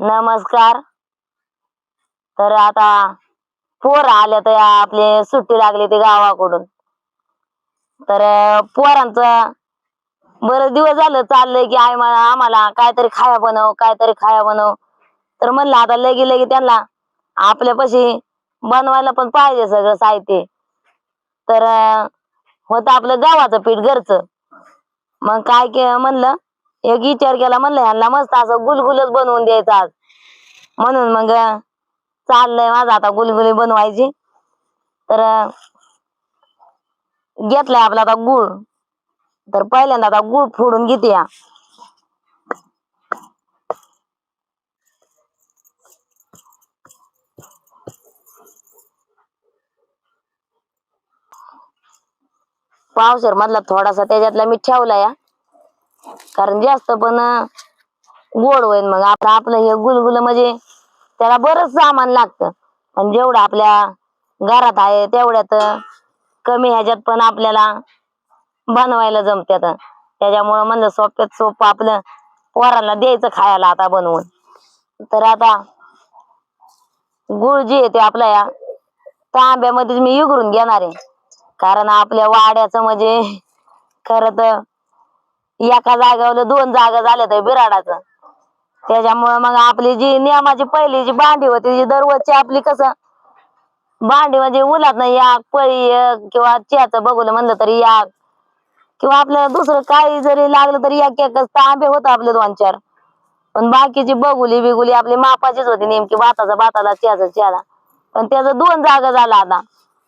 नमस्कार. तर आता पोर आल्या तर आपले सुट्टी लागली ते गावाकडून. तर पोरांचं बरेच दिवस झालं चाललंय की आई मला आम्हाला काहीतरी खाया बनव काहीतरी खाया बनव. तर म्हणलं आता लगे लगे त्यांना आपल्यापाशी बनवायला पण पाहिजे सगळं साहित्य. तर होतं आपलं गावाचं पीठ घरचं. मग काय के म्हणलं एक विचार केला म्हणलं ह्यांना मस्त असं गुलगुलच बनवून द्यायचं आज. म्हणून मग चाललंय माझं आता गुलगुली बनवायची. तर घेतलाय आपला आता गुळ. तर पहिल्यांदा आता गुळ फोडून घेते या पावसर मधला थोडासा त्याच्यातला मी ठेवला या कारण जास्त पण गोड होईल मग. आता आपलं हे गुलगुल म्हणजे त्याला बरंच सामान लागतं. पण जेवढं आपल्या घरात आहे तेवढ्यात कमी ह्याच्यात पण आपल्याला बनवायला जमत्यात. त्याच्यामुळं म्हणलं सोप्यात सोपं आपलं पोरांना द्यायचं खायला आता बनवून. तर आता गुळ जे आहे ते आपल्या या तांब्यामध्येच मी इगरून घेणार आहे. कारण आपल्या वाड्याचं म्हणजे खरं तर एका जागेवर दोन जागा झाल्या त्या बिराडाचं. त्याच्यामुळे मग आपली जी नियमाची पहिली जी भांडी होती जी दररोजची आपली कसं भांडी म्हणजे उलात नाही याक पळी किंवा चहाचं बघूलं म्हणलं तरी याक किंवा आपल्याला दुसरं काही जरी लागलं तरी एक एकच तांबे होत आपले दोन चार. पण बाकीची बघुली बिगुली आपली मापाचीच होती नेमकी भाताचा भाताला चियाचा च्याला पण त्याचं दोन जागा झाला आता.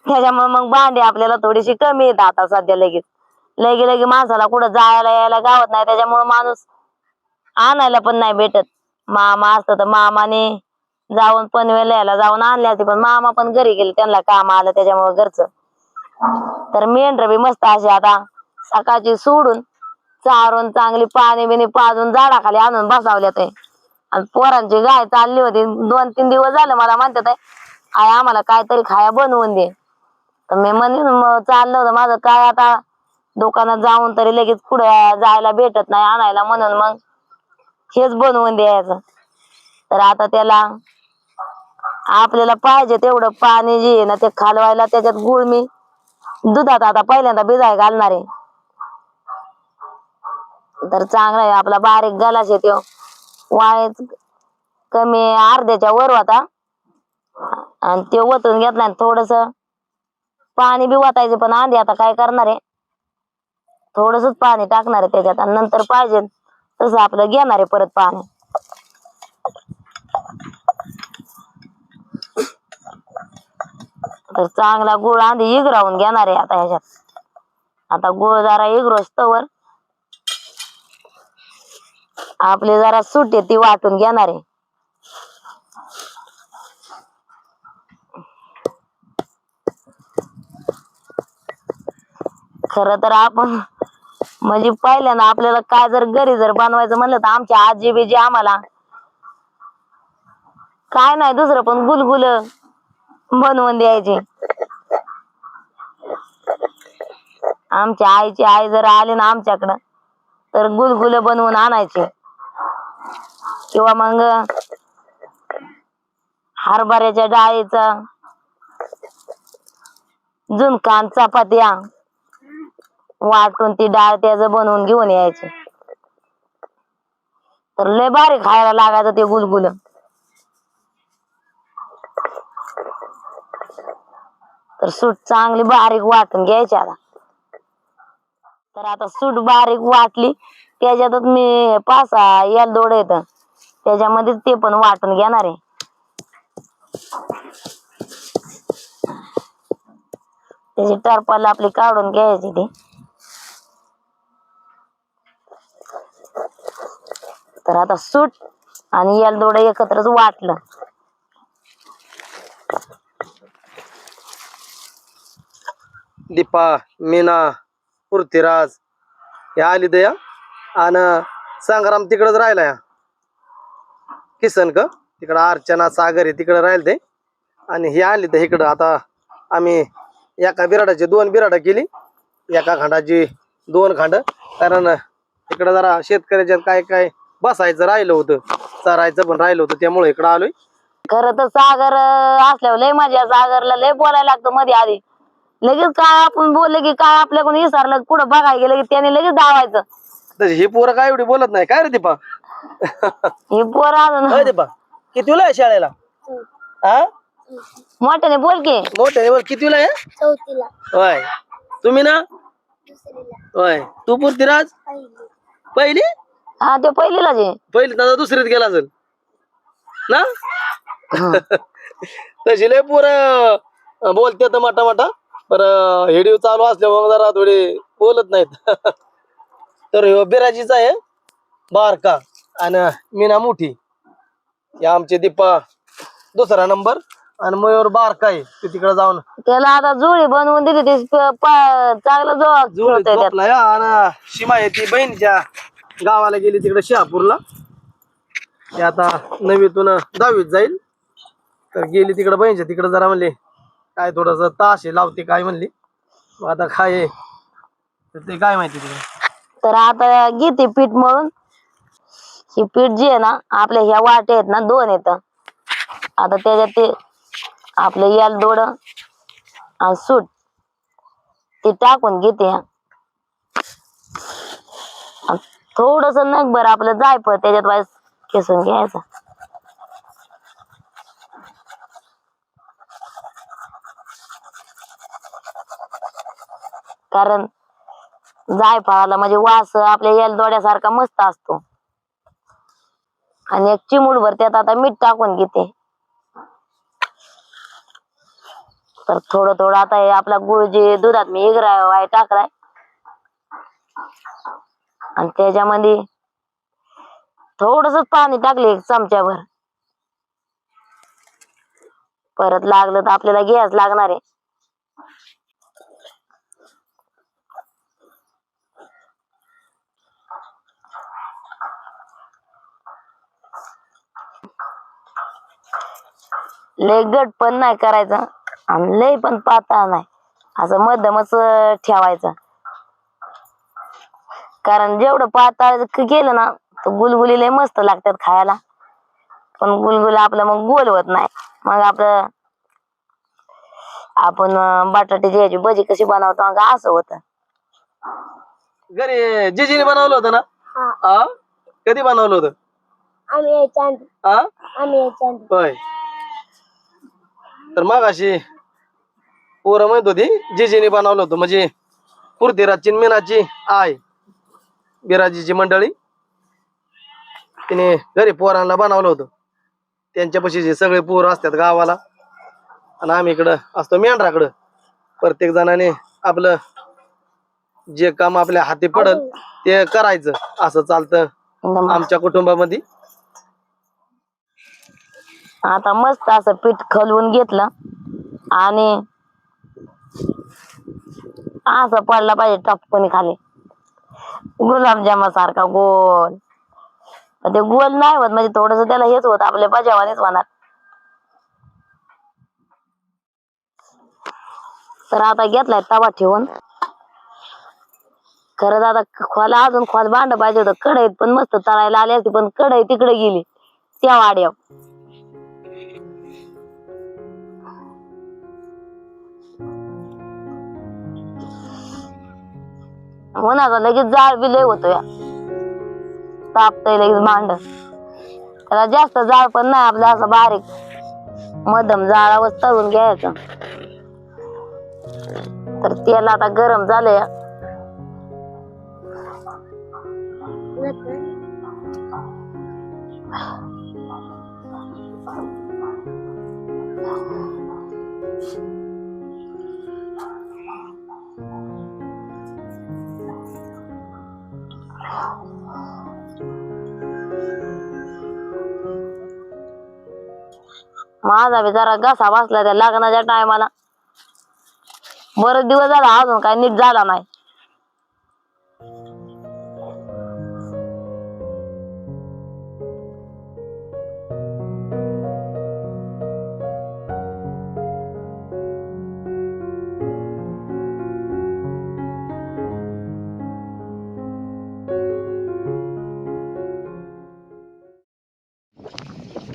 त्याच्यामुळे मग भांडी आपल्याला थोडीशी कमी येत आता सध्या लगेच. लगे लगे माणसाला कुठं जायला यायला गावत नाही त्याच्यामुळे माणूस आणायला पण नाही भेटत. मामा असत तर मामाने जाऊन पनवेल यायला जाऊन आणल्या होती पण मामा पण घरी गेले त्यांना काम आलं त्याच्यामुळे घरचं. तर मेंढर बी मस्त अशी आता सकाळची सोडून चारून चांगली पाणी बिणी पाजून झाडाखाली आणून बसावल्या ते. आणि पोरांची गाय चालली होती दोन तीन दिवस झालं मला म्हणतात आहे, आई आम्हाला काहीतरी खाया बनवून दे. तर मी म्हणून चाललं होतं माझं काय आता दुकानात जाऊन तरी लगेच पुढं जायला भेटत नाही आणायला म्हणून मग हेच बनवून द्यायचं. तर आता त्याला आपल्याला पाहिजे तेवढं पाणी जे ना ते खालवायला त्याच्यात गुळ मी दुधात आता पहिल्यांदा भिजाय घालणार आहे. तर चांगला आहे आपला बारीक गलास येतो तो. वायच कमी अर्ध्याच्या वर होता. आणि ते ओतून घेतला नाही थोडस पाणी बी वाटायचं पण आधी आता काय करणार आहे? थोडस पाणी टाकणार आहे त्याच्यात आणि नंतर पाहिजे तसं आपलं घेणार आहे परत पाणी. तर चांगला गुळ आधी इगरावून घेणार आहे आता ह्याच्यात. आता गुळ जरा इगरोस तवर. आपली जरा सुटे आहे ती वाटून घेणार आहे. खर तर आपण म्हणजे पहिल्यांदा आपल्याला काय जर घरी जर बनवायचं म्हणलं तर आमच्या आजी बिजी आम्हाला. काय नाही दुसरं पण गुलगुल बनवून द्यायचे. आमच्या आईची आई जर आली ना आमच्याकडं तर गुलगुल बनवून आणायचे. किंवा मग हरभऱ्याच्या डाळीचा झुणकान चपात्या. वाटून ती डाळ त्याचं बनवून घेऊन यायची. तर लय भारी खायला लागायचं ते गुलगुल. तर सूट चांगली बारीक वाटून घ्यायची आता. तर आता सूट बारीक वाटली त्याच्यातच मी पाच याल दोड येत त्याच्यामध्ये ते पण वाटून घेणार आहे. त्याची टरपाल आपली काढून घ्यायची ती. तर आता सूट आणि याल दोडं एकत्रच वाटलं. दीपा मीना पृथ्वीराज या आली दया. आणि संग्राम तिकडच राहिला या. किसन का तिकडं अर्चना सागर आहे तिकडं राहिले ते. आणि हे आली तर इकडं. आता आम्ही एका बिराडाची दोन बिराडं केली. एका खांडाची दोन खांड. कारण इकडं जरा शेतकऱ्याच्यात काय काय बसायचं राहिलं होतं. चरायचं पण राहिलं होतं त्यामुळे इकडं आलोय. खरं तर सागर अं, असल्यावर लय मजा सागरला लय बोलायला लागतं मध्ये आधी. लगेच काय आपण बोलले की काय आपल्याकडून विसरलं कुठं बघायला गेलं की त्याने लगेच धावायचं. तशी ही पोरं काय एवढी बोलत नाही. काय रे दीपा? हे पोर अजून होय दीपा कितीला आहे शाळेला? हा मोठ्याने बोल की. मोठ्या वर कितीला आहे? चौथीला. होय. तुम्ही ना? दुसरीला. होय. तू पहिली. पहिली? हा ते पहिलीलाच आहे. पहिली दादा दुसरीत गेला असेल. ना? तशी लय पोर बोलते तर मोठा मोठा पर हेडिओ चालू असल्यामुळे जरा थोडे बोलत नाहीत. तर ह्यो बिराजीचा आहे बारका. आणि मीना मोठी. या आमचे दीपा दुसरा नंबर. आणि मयूर बारका आहे ते तिकडे जाऊन. त्याला आता जुळी बनवून दिली ती प- प- चांगलं जो जुळीत झोपलाय आणि सीमा आहे ती बहिणीच्या. गावाला गेली तिकडे शहापूरला. ते आता नवीतून दहावीत जाईल. तर गेली तिकडे बहिणीच्या तिकडे जरा म्हणले काय थोडस तास आहे लावते काय म्हणली. आता काय आहे, तर ते काय माहिती तिकडे. तर आता घेते पीठ मळून. ही पीठ जी आहे ना आपल्या ह्या वाटे आहेत ना दोन येत आता त्याच्यात ते आपलं याल दोड आणि सूट ती टाकून घेते थोडस नगभर आपलं जायफळ त्याच्यात वाईस केसून घ्यायचं. कारण जायफळाला म्हणजे वास आपल्या येलदोड्यासारखा मस्त असतो. आणि एक चिमूटभर त्यात आता मीठ टाकून घेते. तर थोडं थोडं आता हे आपला गुळ जे दुधात मी इगराय वाय टाकलाय. आणि त्याच्यामध्ये थोडस पाणी टाकले एक परत लागलं तर आपल्याला गॅस लागणार आहे. लय गट पण नाही करायचा आणि लय पण पातळ नाही. असं मध्यमच ठेवायचं. कारण जेवढं पातळ केलं ना तर गुलगुली लय मस्त लागतात खायला. पण गुलगुल आपलं मग गोल होत नाही. मग आपलं आपण बटाट्याची याची भजी कशी बनवतो मग असं होतं. घरी जिजीने बनवलं होतं ना? कधी बनवलं होतं? आम्ही यायच्या आधी. हा आम्ही यायच्या आधी. होय. तर मग अशी पोरं म्हणत होती जिजीने बनवलं होतं. म्हणजे पृथ्वीराजची आणि मीनाची आय बिराजीची मंडळी तिने घरी पोरांना बनवलं होतं. त्यांच्यापाशी जे सगळे पोर असतात गावाला आणि आम्ही इकडं असतो मेंढराकडं. प्रत्येक जणाने आपलं जे काम आपल्या हाती पडल ते करायचं. असं चालतं आमच्या कुटुंबामध्ये. आता मस्त असं पीठ खलवून घेतलं आणि असं पडला पाहिजे टपकनी खाली. गुलाबजामा गोल. पण ते गोल नाही होत म्हणजे थोडस त्याला हेच होत आपल्या बजावानेच होणार. तर आता घेतलाय तवा ठेवून. खरंच आता खोला अजून खोल भांड पाहिजे होतं कढईत पण मस्त तळायला आली असती पण कढई तिकडे गेली. त्या वाड्या उन्हाचा लगेच जाळ बी लय होतो या तापतय लगेच भांड त्याला जास्त जाळ पण नाही आपलं असं बारीक मध्यम जाळावर तळून घ्यायचं. तर तेल आता गरम झालंय. माझा बी जरा घसा बसला त्या लग्नाच्या टायमाला बरेच दिवस झाला अजून काही नीट झाला नाही.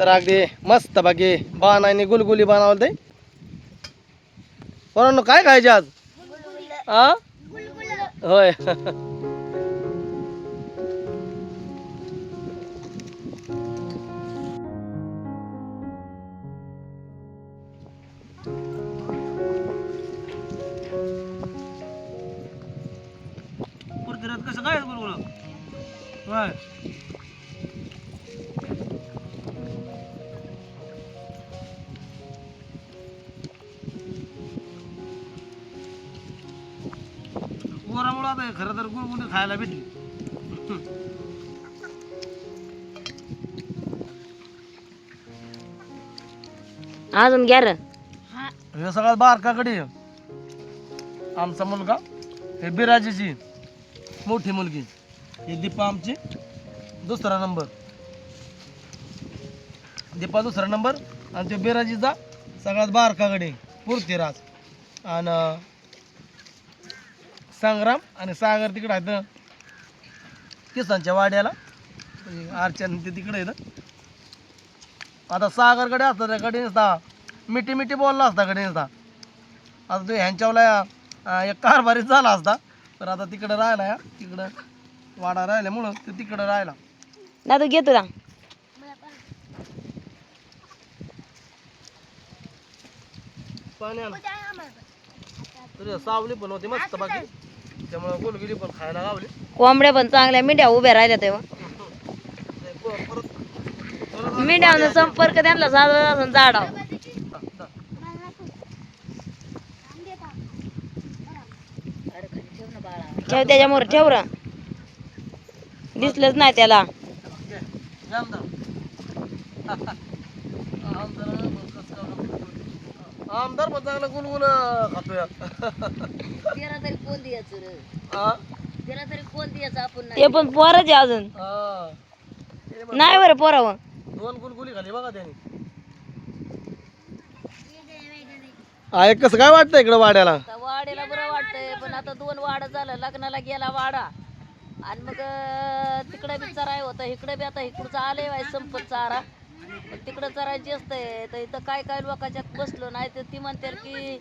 तर अगदी मस्त बाकी बाणाने गुलगुली बनवते पोरांनो काय खायचे आज? हा होय. वरामुळं आता खरं तर गुळगुली खायला भेटली. अजून घ्या र. हे. सगळ्यात बारकाकडे आमचा मुलगा हे बिराजीची मोठी मुलगी. ही दीपा आमची दुसरा नंबर. दीपा दुसरा नंबर आणि तो बिराजीचा सगळ्यात बारकाकडे पूर्तीराज आणि संग्राम आणि सागर तिकडे आहेत किसानच्या वाड्याला. अर्चन ते तिकडे आहेत. आता सागरकडे असतात त्याकडे नसता मिठी मिठी बोलला असता नसता आता तो ह्यांच्यावला एक कारभारीच झाला असता. तर आता तिकडं राहिला या. तिकडं वाडा राहिल्यामुळं ते तिकडं राहिला. दादू घेतो ना तरी सावली पण होती मस्त बाकी. त्यामुळं गोलगिरी पण खायला गावली कोंबड्या पण चांगल्या मिंड्या उभ्या राहिल्या तेव्हा. परत मिंड्यावर संपर्क त्यांना असून झाडाव ठेव त्याच्यामुळे ठेव र. दिसलंच नाही त्याला. जाम दाम. आमदार पण चांगलं गुलगुल खातोय. त्याला तरी कोण द्यायचं रे? हा? त्याला तरी कोण द्यायचं आपण ते पण पोरच आहे अजून. हा. नाही बरं पोरावं दोन गुलगुली खाली बघा त्याने. आहे कसं काय वाटतं इकडं वाड्याला? आता वाड्याला बरं वाटतंय पण आता दोन वाडा झालं लग्नाला गेला वाडा. आणि मग तिकडे बी चराय होता इकडे बी आता इकडचं आलंय बाय संपत चारा. पण तिकडं चरायची आहे तर इथं काय काय लोकांच्यात बसलो नाही तर ती म्हणते की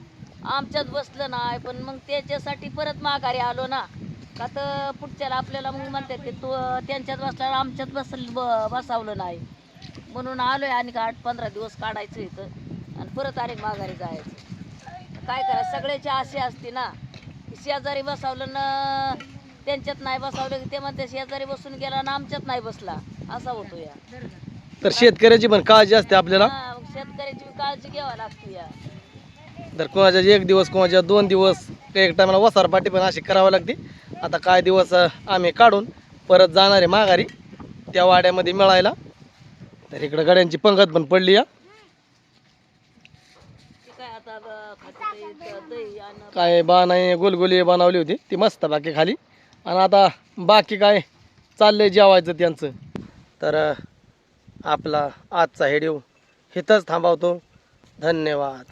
आमच्यात बसलं नाही पण मग त्याच्यासाठी परत माघारी आलो ना. का तर पुढच्याला आपल्याला मग म्हणतात की तू त्यांच्यात बसल्यावर आमच्यात बसल ब- बसावलं नाही. म्हणून आलोय आणि आठ पंधरा दिवस काढायचं इथं आणि परत अनेक माघारी जायचं. काय करा सगळ्याची आशा असते ना. की शेजारी बसावलं ना त्यांच्यात नाही बसावलं की ते म्हणते शेजारी बसून गेला ना आमच्यात नाही बसला. असा होतो या. तर शेतकऱ्याची पण काळजी असते आपल्याला. हा, मग शेतकऱ्याची बी काळजी घ्यावी लागते या. तर कोणाच्या एक दिवस कोणाच्या दोन दिवस एक टायमाला वसारपाटी पण अशी करावी लागते. आता काय दिवस अं, आम्ही काढून परत जाणार आहे माघारी त्या वाड्यामध्ये मिळायला. तर इकडं गाड्यांची पंगत पण पडली या. ते काय आता ब- खाते ते दही आणि काय बाणाने गोलगोली बनवली होती. ती मस्त बाकी खाली. आणि आता बाकी काय चाललंय जेवायचं त्यांचं. तर अं, आपला आजचा हेडिओ इथंच थांबवतो. धन्यवाद.